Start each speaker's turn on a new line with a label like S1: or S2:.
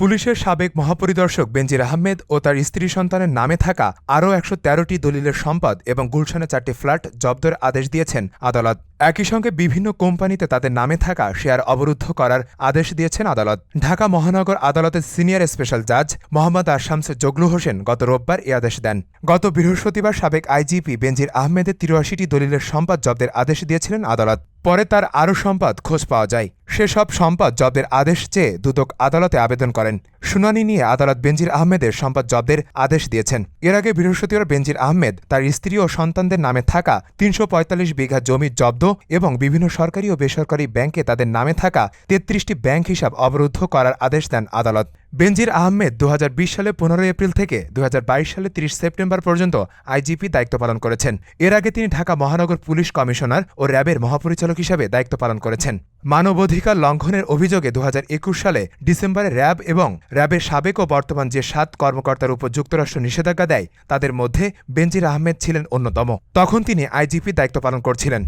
S1: পুলিশের সাবেক মহাপরিদর্শক বেনজির আহমেদ ও তার স্ত্রী সন্তানের নামে থাকা আরও একশো তেরোটি দলিলের সম্পদ এবং গুলশানে চারটি ফ্ল্যাট জব্দের আদেশ দিয়েছেন আদালত। একই সঙ্গে বিভিন্ন কোম্পানিতে তাদের নামে থাকা শেয়ার অবরুদ্ধ করার আদেশ দিয়েছেন আদালত। ঢাকা মহানগর আদালতের সিনিয়র স্পেশাল জাজ মোহাম্মদ আশামস জগলু হোসেন গত রোববার এ আদেশ দেন। গত বৃহস্পতিবার সাবেক আইজিপি বেনজির আহমেদের তিরাশিটি দলিলের সম্পদ জব্দের আদেশ দিয়েছিলেন আদালত। পরে তার আরও সম্পদ খোঁজ পাওয়া যায়। সেসব সম্পদ জব্দের আদেশ চেয়ে দুদক আদালতে আবেদন করেন। শুনানি নিয়ে আদালত বেনজির আহমেদের সম্পদ জব্দের আদেশ দিয়েছেন। এর আগে বৃহস্পতিবার বেনজির আহমেদ তার স্ত্রী ও সন্তানদের নামে থাকা তিনশো পঁয়তাল্লিশ বিঘা জমি জব্দ এবং বিভিন্ন সরকারি ও বেসরকারি ব্যাংকে তাদের নামে থাকা তেত্রিশটি ব্যাংক হিসাব অবরুদ্ধ করার আদেশ দেন আদালত। বেনজির আহমেদ দু হাজার বিশ সালে পনেরোই এপ্রিল থেকে দু হাজার বাইশ সালে তিরিশ সেপ্টেম্বর পর্যন্ত আইজিপি দায়িত্ব পালন করেছেন। এর আগে তিনি ঢাকা মহানগর পুলিশ কমিশনার ও র্যাবের মহাপরিচালক হিসাবে দায়িত্ব পালন করেছেন। মানবাধিকার লঙ্ঘনের অভিযোগে দু হাজার একুশ সালে ডিসেম্বরে র্যাব এবং র্যাবের সাবেক ও বর্তমান যে সাত কর্মকর্তার উপর যুক্তরাষ্ট্র নিষেধাজ্ঞা দেয়, তাদের মধ্যে বেনজির আহমেদ ছিলেন অন্যতম। তখন তিনি আইজিপি দায়িত্ব পালন করছিলেন।